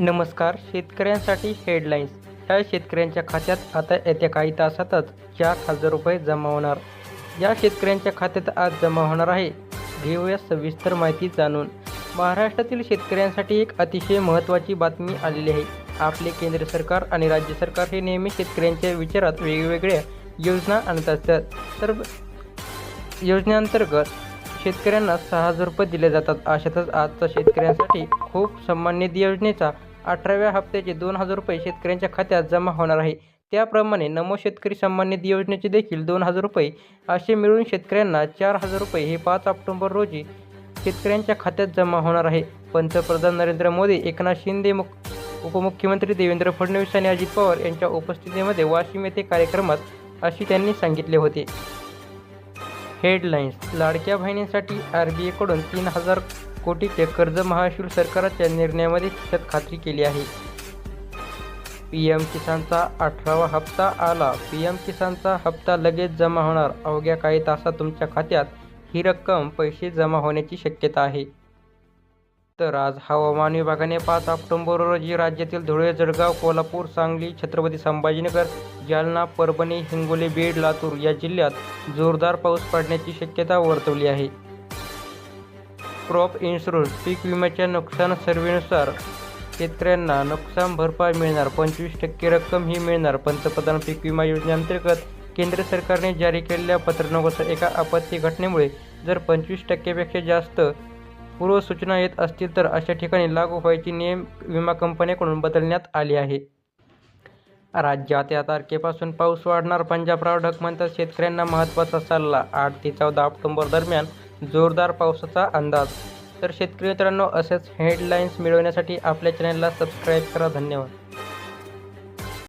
नमस्कार शेतकऱ्यांसाठी हेडलाईन्स या शेतकऱ्यांच्या खात्यात आता येत्या काही तासातच चार हजार रुपये जमा होणार. या शेतकऱ्यांच्या खात्यात आज जमा होणार आहे. घेऊया सविस्तर माहिती जाणून. महाराष्ट्रातील शेतकऱ्यांसाठी एक अतिशय महत्त्वाची बातमी आलेली आहे. आपले केंद्र सरकार आणि राज्य सरकार हे नेहमी शेतकऱ्यांच्या विचारात वेगवेगळ्या योजना आणत असतात. तर योजनेअंतर्गत शेतकऱ्यांना सहा हजार रुपये दिले जातात. अशातच आजचा शेतकऱ्यांसाठी खूप सन्मान निधी योजनेचा अठराव्या हप्त्याचे दोन हजार रुपये शेतकऱ्यांच्या खात्यात जमा होणार आहे. त्याप्रमाणे नमो शेतकरी सन्मान निधी योजनेचे देखील दोन हजार रुपये असे मिळून शेतकऱ्यांना चार हजार रुपये हे पाच ऑक्टोबर रोजी शेतकऱ्यांच्या खात्यात जमा होणार आहे. पंतप्रधान नरेंद्र मोदी एकनाथ शिंदे मुख उपमुख्यमंत्री देवेंद्र फडणवीस आणि अजित पवार यांच्या उपस्थितीमध्ये वाशिम येथे कार्यक्रमात अशी त्यांनी सांगितले होते. हेडलाईन्स लाडक्या बहिणींसाठी आर बी आयकडून तीन हजार कोटीचे कर्ज महाराष्ट्र सरकारच्या निर्णयामध्ये त्यात खात्री केली आहे. पी एम किसानचा अठरावा हप्ता आला. पी एम किसानचा हप्ता लगेच जमा होणार. अवघ्या काही तासात तुमच्या खात्यात ही रक्कम पैसे जमा होण्याची शक्यता आहे. तर आज हवामान विभागाने पाच ऑक्टोंबर रोजी राज्यातील धुळे जळगाव कोल्हापूर सांगली छत्रपती संभाजीनगर जालना परभणी हिंगोली बीड लातूर या जिल्ह्यात जोरदार पाऊस पडण्याची शक्यता वर्तवली आहे. क्रॉप इन्शुरन्स पीक विम्याच्या नुकसान सर्व्हेनुसार शेतकऱ्यांना नुकसान भरपाई मिळणार पंचवीस टक्के रक्कम ही मिळणार. पंतप्रधान पीक विमा योजनेअंतर्गत केंद्र सरकारने जारी केलेल्या पत्रकानुसार एका आपत्ती घटनेमुळे जर पंचवीस टक्केपेक्षा जास्त पूर्वसूचना येत असतील तर अशा ठिकाणी लागू व्हायची नियम विमा कंपन्यांकडून बदलण्यात आले आहे. राज्यात या तारखेपासून पाऊस वाढणार. पंजाबराव ढग म्हणतात शेतकऱ्यांना महत्त्वाचा सल्ला. आठ ते चौदा ऑक्टोबर दरम्यान जोरदार पावसाचा अंदाज. तर शेतकरी मित्रांनो असेच हेडलाईन्स मिळवण्यासाठी आपल्या चॅनलला सबस्क्राईब करा. धन्यवाद.